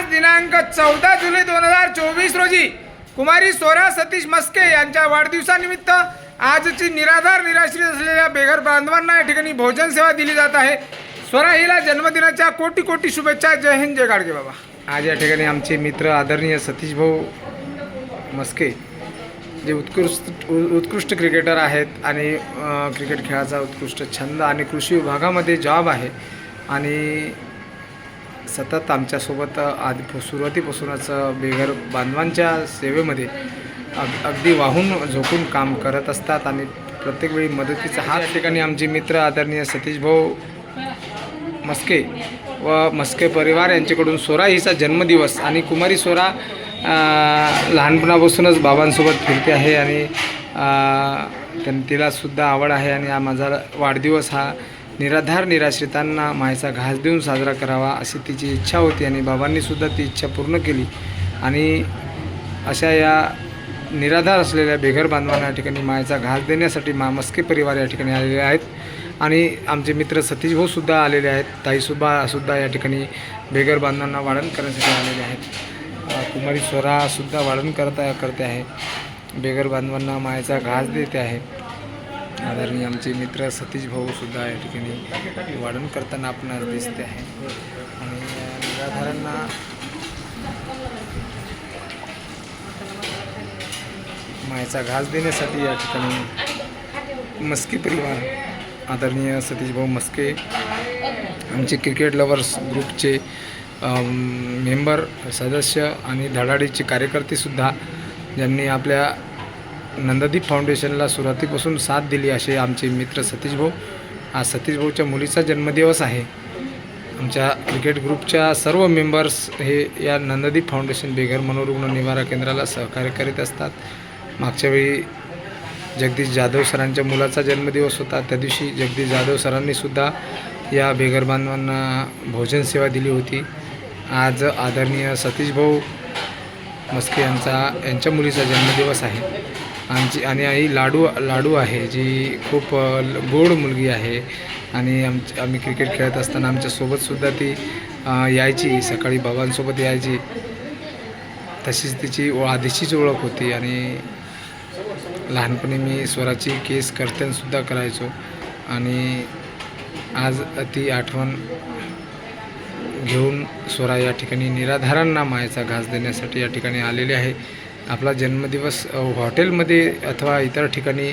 आज दिनांक चौदा जुलै दोन हजार चोवीस रोजी कुमारी सोरा सतीश मस्के यांच्या वाढदिवसानिमित्त आजची निराधार निराश्रित असलेल्या बेघर बांधवांना या ठिकाणी भोजन सेवा दिली जात आहे. स्वरा हिला जन्मदिनाच्या कोटी कोटी शुभेच्छा. जय हिंद जय गाडगे बाबा. आज या ठिकाणी आमचे मित्र आदरणीय सतीश भाऊ मस्के जे उत्कृष्ट उ- उत्कृष्ट क्रिकेटर आहेत आणि क्रिकेट खेळाचा उत्कृष्ट छंद आणि कृषी विभागामध्ये जॉब आहे. आणि सतत आमच्यासोबत आधी सुरुवातीपासूनच बेघर बांधवांच्या सेवेमध्ये अग अगदी वाहून झोकून काम करत असतात आणि प्रत्येक वेळी मदतीचा हा ठिकाणी आमचे मित्र आदरणीय सतीश भाऊ मस्के व मस्के परिवार यांच्याकडून सोरा हिचा जन्मदिवस आणि कुमारी सोरा लहानपणापासूनच बाबांसोबत फिरते आहे आणि त्यां तिलासुद्धा आवड आहे आणि हा माझा वाढदिवस हा निराधार निराश्रितांना मायेचा घास देऊन साजरा करावा अशी तिची इच्छा होती आणि बाबांनीसुद्धा ती इच्छा पूर्ण केली. आणि अशा या निराधार असलेल्या बेघर बांधवांना या ठिकाणी मायेचा घास देण्यासाठी मा मस्के परिवार या ठिकाणी आलेले आहेत. आणि आमचे मित्र सतीश भाऊसुद्धा आलेले आहेत. ताईसुद्धा सुद्धा या ठिकाणी बेघर बांधवांना वाढण करण्यासाठी आलेले आहेत. कुमारी स्वरासुद्धा वाढण करत करते आहे. बेघर बांधवांना मायेचा घास देते आहे. आदरणीय आमचे मित्र सतीश भाऊसुद्धा या ठिकाणी वाढण करताना आपणास दिसते आहे. आणि निराधारांना मायचा घास देण्यासाठी या ठिकाणी मस्के परिवार आदरणीय सतीश भाऊ मस्के आमचे क्रिकेट लवर्स ग्रुपचे मेंबर सदस्य आणि धडाडीचे कार्यकर्तेसुद्धा ज्यांनी आपल्या नंददीप फाउंडेशनला सुरुवातीपासून साथ दिली असे आमचे मित्र सतीश भाऊ. आज सतीश भाऊच्या मुलीचा जन्मदिवस आहे. आमच्या क्रिकेट ग्रुपच्या सर्व मेंबर्स हे या नंददीप फाउंडेशन बेघर मनोरुग्ण निवारा केंद्राला सहकार्य करीत असतात. मागच्या वेळी जगदीश जाधव सरांच्या मुलाचा जन्मदिवस होता. त्या दिवशी जगदीश जाधव सरांनीसुद्धा या बेघर बांधवांना भोजन सेवा दिली होती. आज आदरणीय सतीश भाऊ मस्के यांचा यांच्या मुलीचा जन्मदिवस आहे. आमची आणि आई लाडू लाडू आहे जी खूप गोड मुलगी आहे. आणि आमची आम्ही क्रिकेट खेळत असताना आमच्यासोबतसुद्धा ती यायची सकाळी बाबांसोबत यायची. तशीच तिची ओ आधीचीच ओळख होती आणि लहानपणी मी स्वराची केस कर्तनसुद्धा करायचो. आणि आज ती आठवण घेऊन स्वरा या ठिकाणी निराधारांना मायेचा घास देण्यासाठी या ठिकाणी आलेली आहे. आपला जन्मदिवस हॉटेलमध्ये अथवा इतर ठिकाणी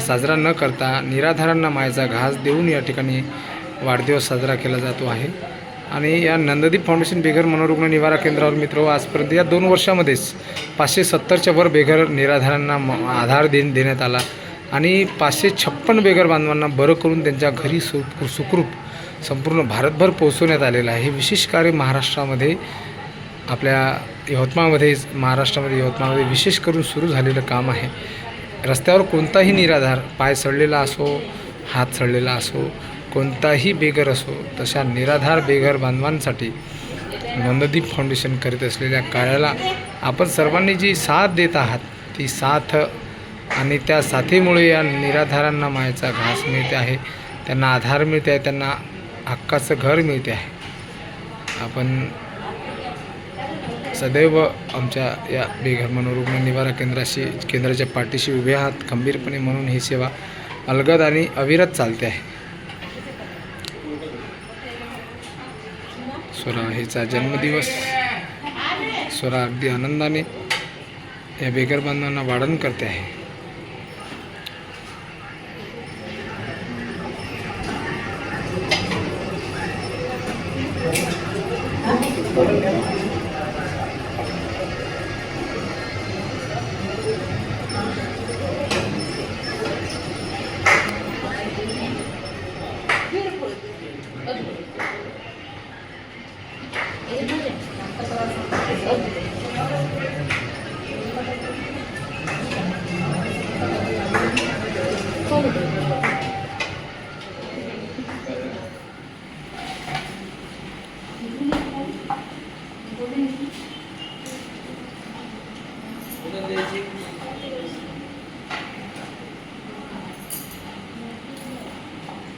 साजरा न करता निराधारांना मायेचा घास देऊन या ठिकाणी वाढदिवस साजरा केला जातो आहे. आणि या नंददीप फाउंडेशन बेघर मनोरुग्ण निवारा केंद्रावर मित्र आजपर्यंत या दोन वर्षामध्येच पाचशे सत्तरच्या वर बेघर निराधारांना म- आधार दे देण्यात आला. आणि पाचशे छप्पन बेघर बांधवांना बरं करून त्यांच्या घरी सु सुखरूप संपूर्ण भारतभर पोहोचवण्यात आलेलं आहे. हे विशेष कार्य महाराष्ट्रामध्ये आपल्या यवतमाळमध्ये महाराष्ट्रामध्ये यवतमाळमध्ये विशेष करून सुरू झालेलं काम आहे. रस्त्यावर कोणताही निराधार पाय सडलेला असो हात सडलेला असो कोणताही बेघर असो तशा निराधार बेघर बांधवांसाठी नंददीप फाउंडेशन करीत असलेल्या कार्याला आपण सर्वांनी जी साथ देत आहात ती साथ आणि त्या साथीमुळे या निराधारांना मायेचा घास मिळते आहे त्यांना आधार मिळते आहे त्यांना हक्काचं घर मिळते आहे. आपण सदैव आमच्या या बेघर मनोरुग्ण निवारा केंद्राशी केंद्राच्या पाठीशी उभे आहात खंबीरपणे म्हणून ही सेवा अलगद आणि अविरत चालते आहे. स्वरा हिचा जन्मदिवस स्वरा अगदी आनंदाने या बेघर बांधवांना वाढण करते आहे.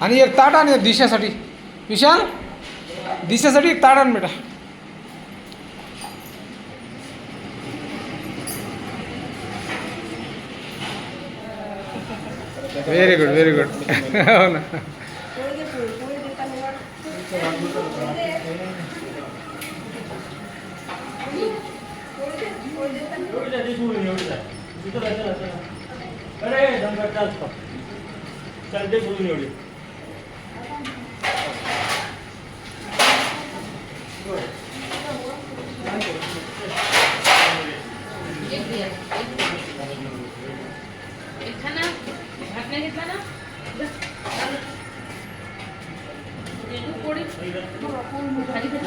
आणि एक ताट आण दिशासाठी. विशाल दिशासाठी एक ताट आण बेटा. व्हेरी गुड व्हेरी गुड हो ना चालतो बोलून एवढी एक